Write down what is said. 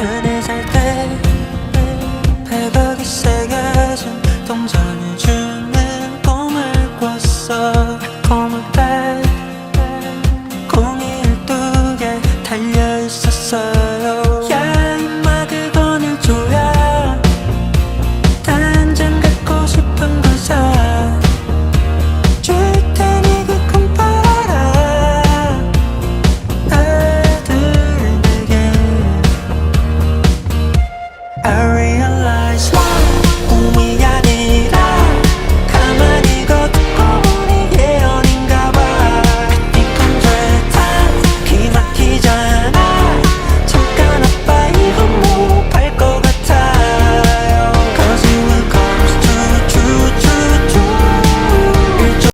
은혜 살때 100억이 새겨진 동전을 주는 꿈을 꿨어. 꿈을 뺀 공이 12개 달려있었어요.